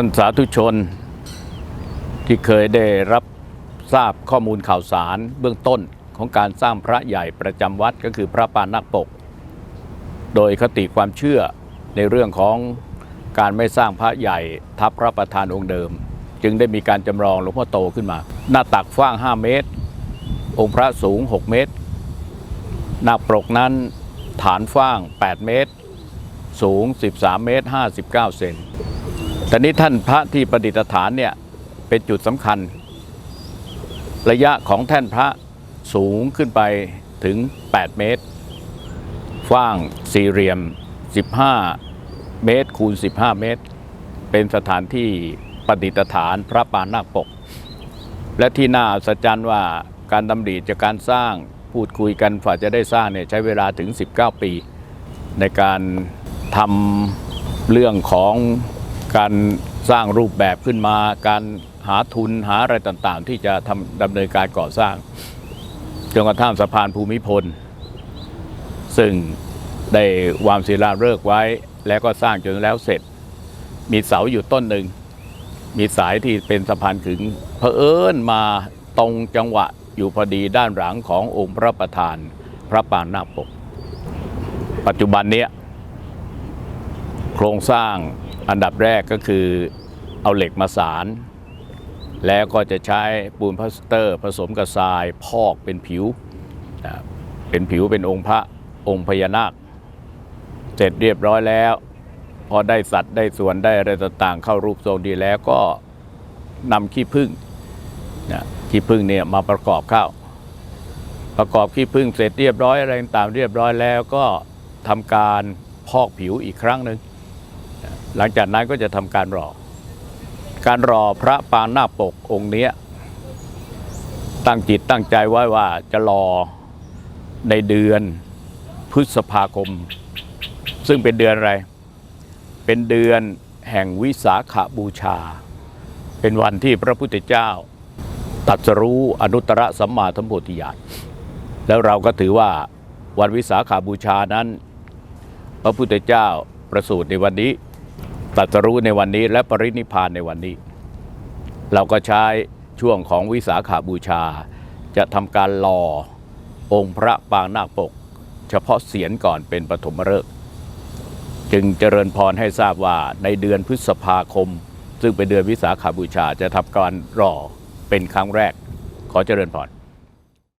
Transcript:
ท่านสาธุชนที่เคยได้รับทราบข้อมูลข่าวสารเบื้องต้นของการสร้างพระใหญ่ประจำวัดก็คือพระปานนักปก โดยคติความเชื่อในเรื่องของการไม่สร้างพระใหญ่ทับพระประธานองค์เดิม จึงได้มีการจำลองหลวงพ่อโตขึ้นมา หน้าตักกว้าง 5 เมตร องค์พระสูง 6 เมตร หน้าปกนั้นฐานฟ้าง 8 เมตร สูง 13 เมตร 59 เซน แต่นี้ท่านพระที่ประดิษฐานเนี่ยเป็นจุดสำคัญ ระยะของแท่นพระสูงขึ้นไปถึง 8 เมตรฟ้างสี่เหลี่ยม 15 เมตรคูณ 15 เมตร เป็นสถานที่ประดิษฐานพระปานนาคปก และที่น่าอัศจรรย์ว่าการดำริจากการสร้างพูดคุยกันฝ่าจะได้สร้างเนี่ยใช้เวลาถึง 19 ปี ในการทำเรื่องของ การสร้างรูปแบบขึ้นมา การหาทุนหาอะไรต่างๆ ที่จะทำดำเนินการก่อสร้างจนกระทั่งสะพานภูมิพล ซึ่งได้วางศิลาฤกษ์ไว้ แล้วก็สร้างจนแล้วเสร็จ มีเสาอยู่ต้นหนึ่ง มีสายที่เป็นสะพานขึงเผอิญมาตรงจังหวะอยู่พอดีด้านหลังขององค์พระประธานพระปางนาคปก ปัจจุบันเนี้ยโครงสร้าง อันดับแรกก็คือเอาเหล็กมาสาร แล้วก็จะใช้ปูนพลาสเตอร์ ผสมกับทรายพอกเป็นผิว เป็นผิวเป็นองค์พระองค์พญานาค เสร็จเรียบร้อยแล้ว พอได้สัตว์ได้ส่วนได้อะไรต่างๆเข้ารูปทรงดีแล้วก็นำขี้ผึ้งนะขี้ผึ้งเนี่ยมาประกอบเข้า ประกอบขี้ผึ้งเสร็จเรียบร้อยอะไรต่างเรียบร้อยแล้วก็ทำการพอกผิวอีกครั้งหนึ่ง หลังจากนั้นก็จะทำการรอ การรอพระปางหน้าปกองค์นี้ตั้งจิตตั้งใจไว้ว่าจะรอในเดือนพฤษภาคม ซึ่งเป็นเดือนอะไร เป็นเดือนแห่งวิสาขาบูชา เป็นวันที่พระพุทธเจ้าตรัสรู้อนุตตรสัมมาสัมโพธิญาณแล้วเราก็ถือว่าวันวิสาขาบูชานั้น พระพุทธเจ้าประสูติในวันนี้ ตรัสรู้ในวันนี้และปรินิพพานในวันนี้ เราก็ใช้ช่วงของวิสาขาบูชา จะทำการรอองค์พระปางนาคปก เฉพาะเสียนก่อนเป็นปฐมฤกษ์จึงเจริญพรให้ทราบว่าในเดือนพฤษภาคม ซึ่งเป็นเดือนวิสาขาบูชาจะทำการรอเป็นครั้งแรก ขอเจริญพร